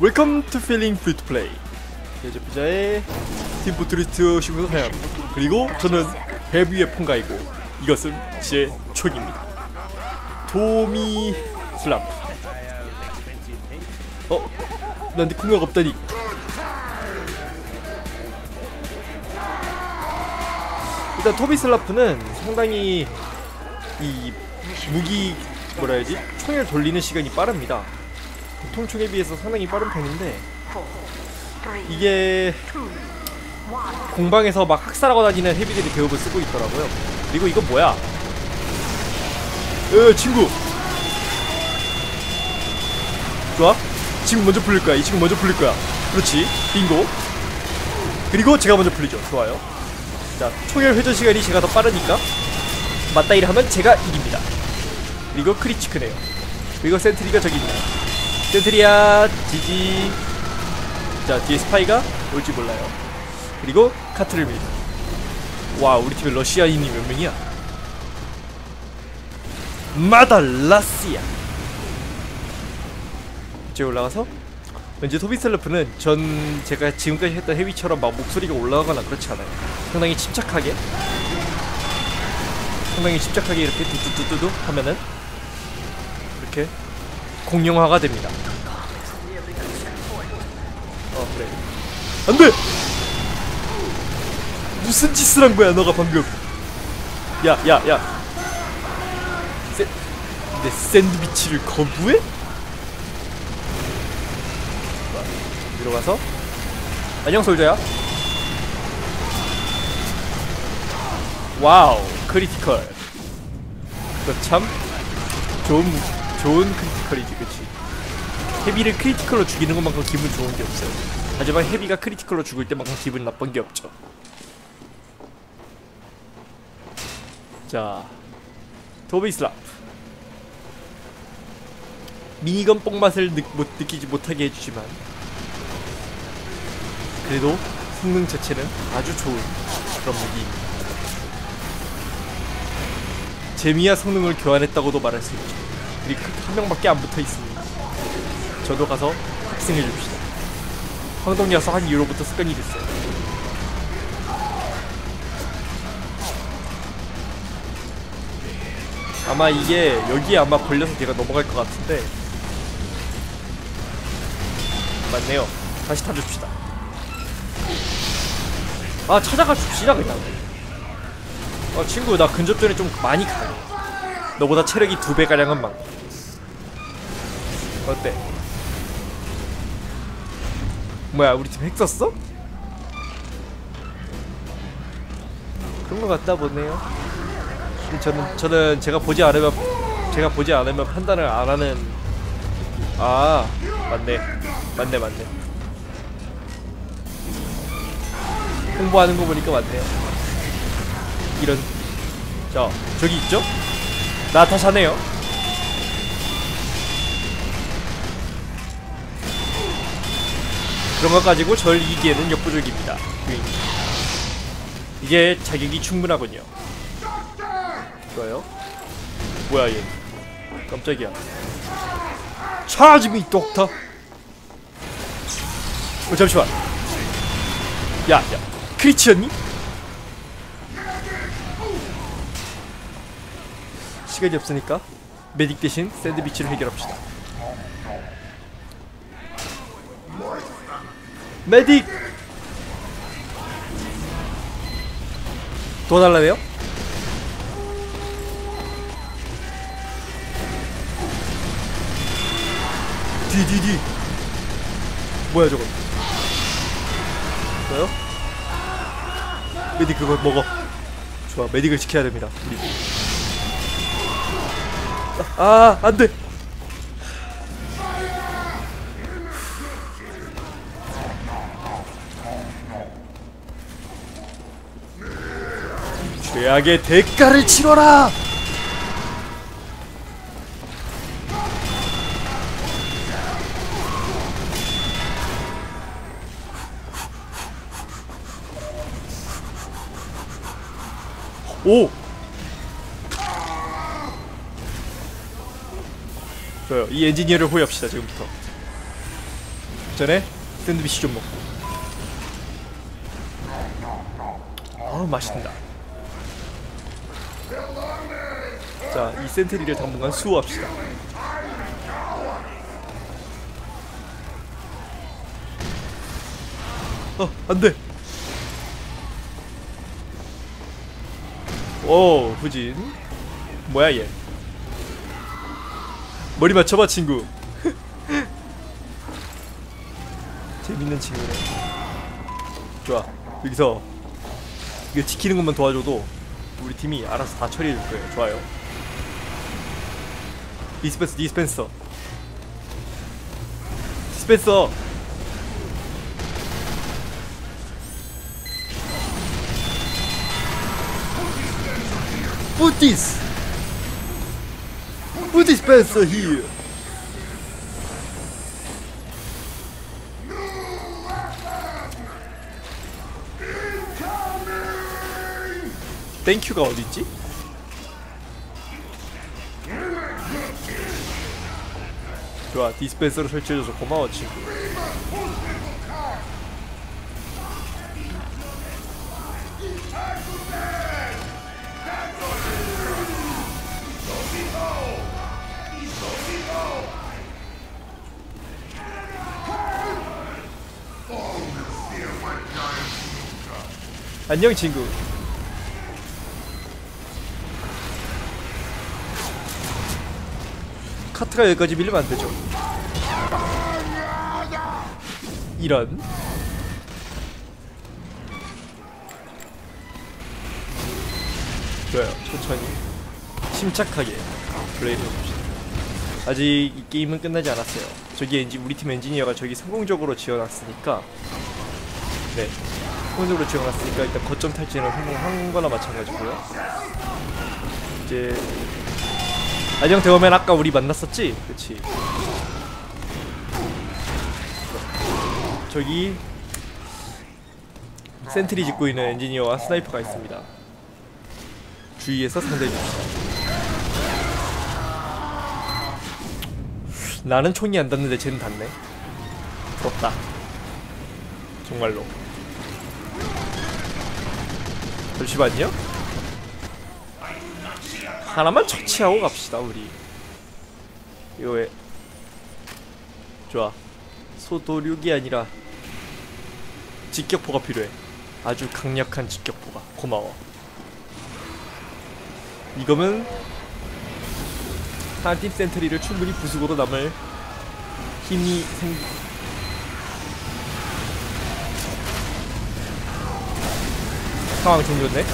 웰컴 투 필링 프리 투 플레이 제작자의 팀 포트리스트 시무사양 그리고 저는 헤비의 폰가이고 이것은 제 촉입니다. 도미 슬람 어? 나한테 콩가가 없다니. 일단 토비 슬라프는 상당히 이 무기 뭐라 해야지? 총을 돌리는 시간이 빠릅니다 보통 총에 비해서 상당히 빠른 편인데 이게 공방에서 막 학살하고 다니는 헤비들이 대부분 쓰고 있더라고요. 그리고 이거 뭐야? 에 친구. 좋아? 친구 먼저 풀릴 거야. 이 친구 먼저 풀릴 거야. 그렇지. 빙고. 그리고 제가 먼저 풀리죠. 좋아요. 자 총열 회전 시간이 제가 더 빠르니까 맞다이를 하면 제가 이깁니다. 그리고 크리치크네요. 그리고 센트리가 저기 있네요 센트리야 지지. 자 뒤에 스파이가 올지 몰라요. 그리고 카트를 밀다 와 우리 팀에 러시아인이 몇 명이야? 마달라시아. 이제 올라가서 왠지 토비슬러프는 전 제가 지금까지 했던 헤비처럼 막 목소리가 올라가거나 그렇지 않아요. 상당히 침착하게. 상당히 침착하게 이렇게 뚜뚜뚜뚜 하면은 이렇게 공룡화가 됩니다. 어 그래. 안돼! 무슨 짓을 한 거야 너가 방금? 야 야야. 내 샌드위치를 거부해? 위로 가서. 안녕 솔저야. 와우 크리티컬. 그거 참 좋은 좋은 크리티컬이지 그치? 헤비를 크리티컬로 죽이는 것만큼 기분 좋은 게 없어요. 하지만 헤비가 크리티컬로 죽을 때만큼 기분 나쁜 게 없죠. 자 도비 슬랍 미니건 뽕맛을 느, 못, 느끼지 못하게 해주지만 그래도 성능 자체는 아주 좋은 그런 무기입니다 재미와 성능을 교환했다고도 말할 수 있죠 그리고 한 명밖에 안 붙어 있습니다. 저도 가서 학생해 줍시다. 황동이어서 한 이후로부터 습관이 됐어요. 아마 이게 여기에 아마 걸려서 제가 넘어갈 것 같은데. 맞네요. 다시 타줍시다. 아 찾아가 줍시다 그냥. 어 친구 나 근접 전에 좀 많이 강해 너보다 체력이 두 배 가량은 많고 어때? 뭐야 우리 팀 핵 썼어? 그런 것 같다 보네요 저는 저는 제가 보지 않으면 제가 보지 않으면 판단을 안 하는 아 맞네 맞네 맞네 홍보하는 거 보니까 맞네요 이런 자 저기 있죠? 나타샤네요 그런 것 가지고 절 이기기에는 역부족입니다. 윙. 이게 자격이 충분하군요. 좋아요? 뭐야 얘? 깜짝이야. 차지 미 독터? 어 잠시만. 야 야. 크리치였니? 시간이 없으니까 메딕 대신 샌드위치를 해결합시다 메딕. 도와달라네요? 디디디. 뭐야 저거? 뭐요? 메딕 그거 먹어. 좋아 메딕을 지켜야 됩니다 우리. 아, 아 안돼 죄악의 대가를 치러라 오! 좋아요. 이 엔지니어를 호위합시다, 지금부터. 전에 샌드위치 좀 먹고 아 맛있다 자 이 센트리를 당분간 수호합시다. 어 안 돼. 오 후진. 뭐야 얘? 머리 맞춰봐 친구. 재밌는 친구네. 좋아. 여기서 이거 지키는 것만 도와줘도 우리 팀이 알아서 다 처리해 줄 거예요. 좋아요. 디스펜서 디스펜서. 디스펜서! Put this! Put here 땡큐가 어딨지? 좋아 디스펜서를 설치해줘서 고마워 친구 안녕 친구 카트가 여기까지 밀리면 안 되죠. 이런. 좋아요. 천천히 침착하게 플레이를 해봅시다. 아직 이 게임은 끝나지 않았어요. 저기 엔진 우리 팀 엔지니어가 저기 성공적으로 지어놨으니까. 네. 성공적으로 지어놨으니까 일단 거점 탈진을 성공한 거나 마찬가지고요. 이제 안녕 대호맨. 아까 우리 만났었지? 그치. 저기 센트리 짓고 있는 엔지니어와 스나이퍼가 있습니다. 주위에서 상대해줍시다 나는 총이 안 닿는데 쟤는 닿네. 부럽다. 정말로. 잠시만요 하나만 처치하고 갑시다 우리. 이거 왜? 좋아. 소도륙이 아니라 직격포가 필요해. 아주 강력한 직격포가. 고마워. 이거면 한팀 센트리를 충분히 부수고도 남을 힘이 생 상황 종료네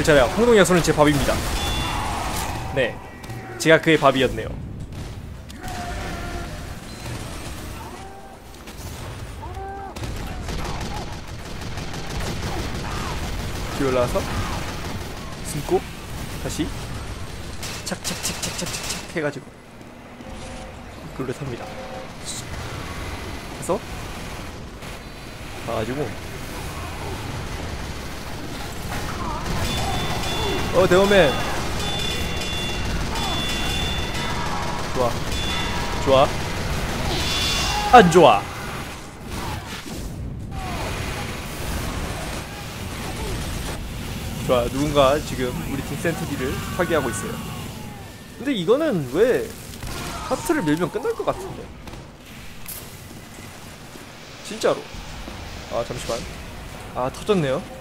괜찮아요 황동 야수는 제 밥입니다. 네 제가 그의 밥이었네요. 뒤 올라와서 숨고 다시 착착착착착착착 해가지고 그걸 탑니다. 해서 가가지고 어 대원맨. 좋아. 좋아. 안 좋아. 좋아. 누군가 지금 우리 팀 센트리를 파괴하고 있어요. 근데 이거는 왜 하트를 밀면 끝날 것 같은데? 진짜로. 아 잠시만. 아 터졌네요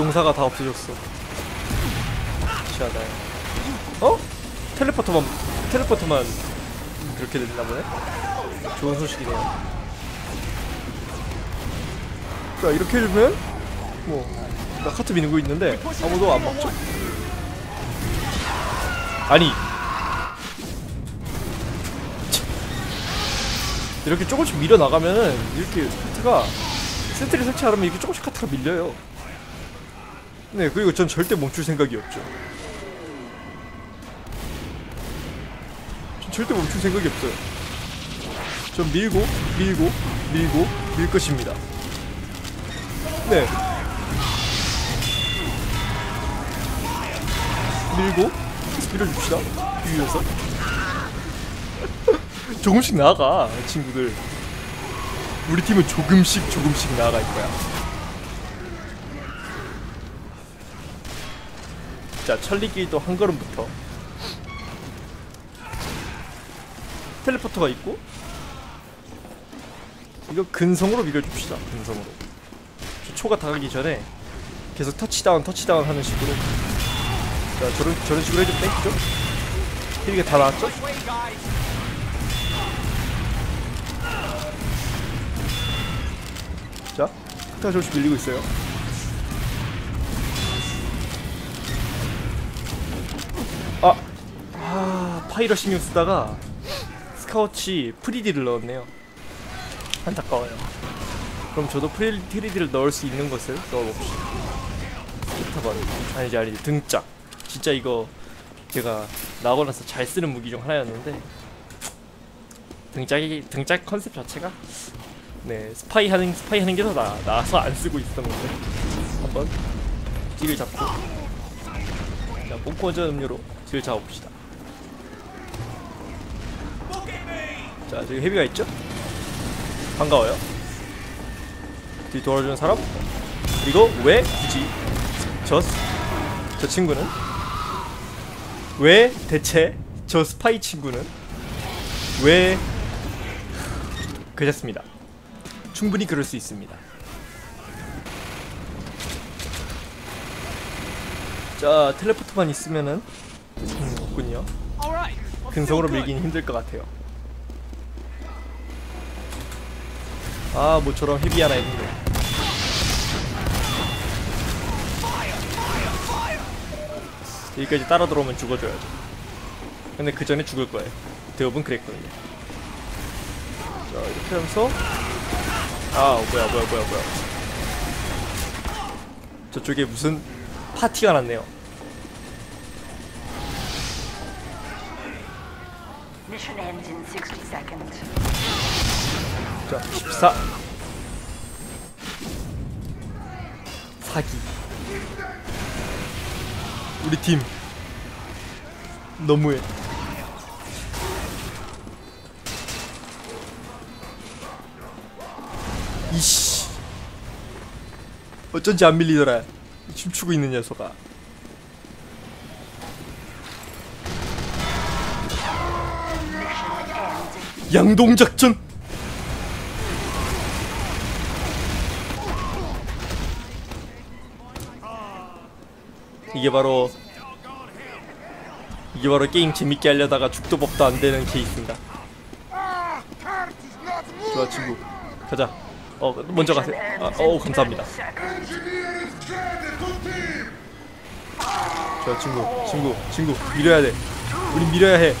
농사가 다 없어졌어. 시하다. 어? 텔레포터만 텔레포터만 그렇게 됐나 보네? 좋은 소식이네요. 자 이렇게 해주면 뭐나 카트 미는 거 있는데 아무도 안 막죠. 아니. 참. 이렇게 조금씩 밀어 나가면은 이렇게 카트가 센트리 설치하려면 이렇게 조금씩 카트가 밀려요 네 그리고 전 절대 멈출 생각이 없죠. 전 절대 멈출 생각이 없어요. 전 밀고 밀고 밀고 밀 것입니다. 네. 밀고 밀어줍시다. 비비면서. 조금씩 나아가 친구들. 우리 팀은 조금씩 조금씩 나아갈 거야 자 천리길도 한 걸음부터 텔레포터가 있고 이거 근성으로 밀어줍시다 근성으로 저 초가 다가기 전에 계속 터치다운 터치다운 하는 식으로 자 저런 저런 식으로 해주면 땡기죠? 힐이 다 나왔죠? 자 스타 조금씩 밀리고 있어요 아, 아 파이러 신경 쓰다가 스카우치 프리디를 넣었네요. 안타까워요. 그럼 저도 프리, 프리디를 넣을 수 있는 것을 넣어봅시다. 스타번 아니지 아니지. 등짝. 진짜 이거 제가 나오고 나서 잘 쓰는 무기 중 하나였는데 등짝이 등짝 컨셉 자체가 네 스파이 하는 스파이 하는 게 더 나, 나아서 안 쓰고 있었는데. 한번 딜을 잡고. 자 뽕코전 음료로 딜을 잡아봅시다. 자 저기 헤비가 있죠? 반가워요. 뒤 도와주는 사람? 그리고 왜 굳이 저, 저 친구는? 왜 대체 저 스파이 친구는? 왜 그랬습니다. 충분히 그럴 수 있습니다. 자 텔레포트만 있으면은 음, 없군요 근성으로 밀긴 힘들 것 같아요. 아 모처럼 헤비 하나 있는데. 여기까지 따라 들어오면 죽어줘야죠 근데 그 전에 죽을 거예요. 대부분 그랬거든요. 자 이렇게 하면서. 아 뭐야 뭐야 뭐야 뭐야. 저쪽에 무슨 파티가 났네요 자, 14 사기. 우리 팀. 너무해. 이씨. 어쩐지 안 밀리더라. 춤추고 있는 녀석아 양동작전 이게 바로 이게 바로 게임 재밌게 하려다가 죽도 법도 안 되는 케이스입니다. 좋아 친구 가자. 어 먼저 가세요. 아, 어 감사합니다. 좋아 친구 친구 친구 밀어야 돼. 우린 밀어야 해.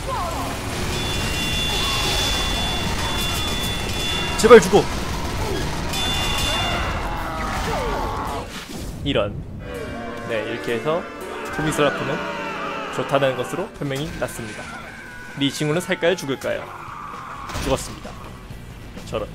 제발 죽어. 이런. 네 이렇게 해서 토미슬라프는 좋다는 것으로 변명이 났습니다. 근데 이 친구는 살까요 죽을까요? 죽었습니다. 저런.